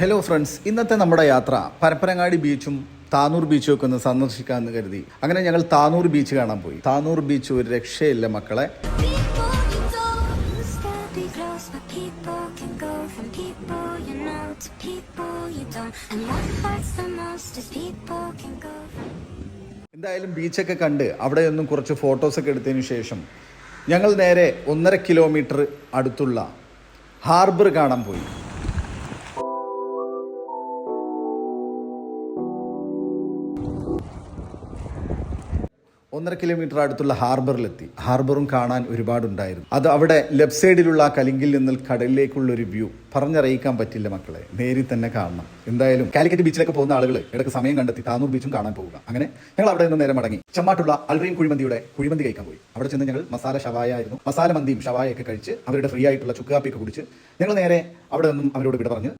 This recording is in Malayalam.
ഹലോ ഫ്രണ്ട്സ് ഇന്നത്തെ നമ്മുടെ യാത്ര പരപ്പനങ്ങാടി ബീച്ചും താനൂർ ബീച്ചും ഒക്കെ ഒന്ന് സന്ദർശിക്കാമെന്ന് കരുതി. അങ്ങനെ ഞങ്ങൾ താനൂർ ബീച്ച് കാണാൻ പോയി. താനൂർ ബീച്ച് ഒരു രക്ഷയില്ല മക്കളെ. എന്തായാലും ബീച്ചൊക്കെ കണ്ട് അവിടെ നിന്നും കുറച്ച് ഫോട്ടോസൊക്കെ എടുത്തതിന് ശേഷം ഞങ്ങൾ നേരെ ഒന്നര കിലോമീറ്റർ അടുത്തുള്ള ഹാർബർ കാണാൻ പോയി. ഒന്നര കിലോമീറ്റർ അടുത്തുള്ള ഹാർബറിലെത്തി. ഹാർബറും കാണാൻ ഒരുപാടുണ്ടായിരുന്നു. അത് അവിടെ ലെഫ്റ്റ് സൈഡിലുള്ള ആ കലിങ്കിൽ നിന്ന് കടലിലേക്കുള്ള ഒരു വ്യൂ. പറഞ്ഞറിയിക്കാൻ പറ്റില്ല മക്കളെ. നേരിൽ തന്നെ കാണണം. എന്തായാലും കാലിക്കറ്റ് ബീച്ചിലൊക്കെ പോകുന്ന ആളുകൾ ഇടയ്ക്ക് സമയം കണ്ടെത്തി താനൂർ ബീച്ചും കാണാൻ പോവുക. അങ്ങനെ ഞങ്ങൾ അവിടെ നിന്ന് നേരെ മടങ്ങി. ചമ്മാട്ടുള്ള അൽറീം കുഴിമന്തിയുടെ കുഴിമന്തി കഴിക്കാൻ പോയി. അവിടെ ചെന്ന് ഞങ്ങൾ മസാല ഷവായ ആയിരുന്നു. മസാല മന്തിയും ഷവായ ഒക്കെ കഴിച്ച് അവരുടെ ഫ്രീ ആയിട്ടുള്ള ചുക്കാപ്പിയൊക്കെ കുടിച്ച് ഞങ്ങൾ നേരെ അവിടെ നിന്നും അവരോട് വിട പറഞ്ഞ്.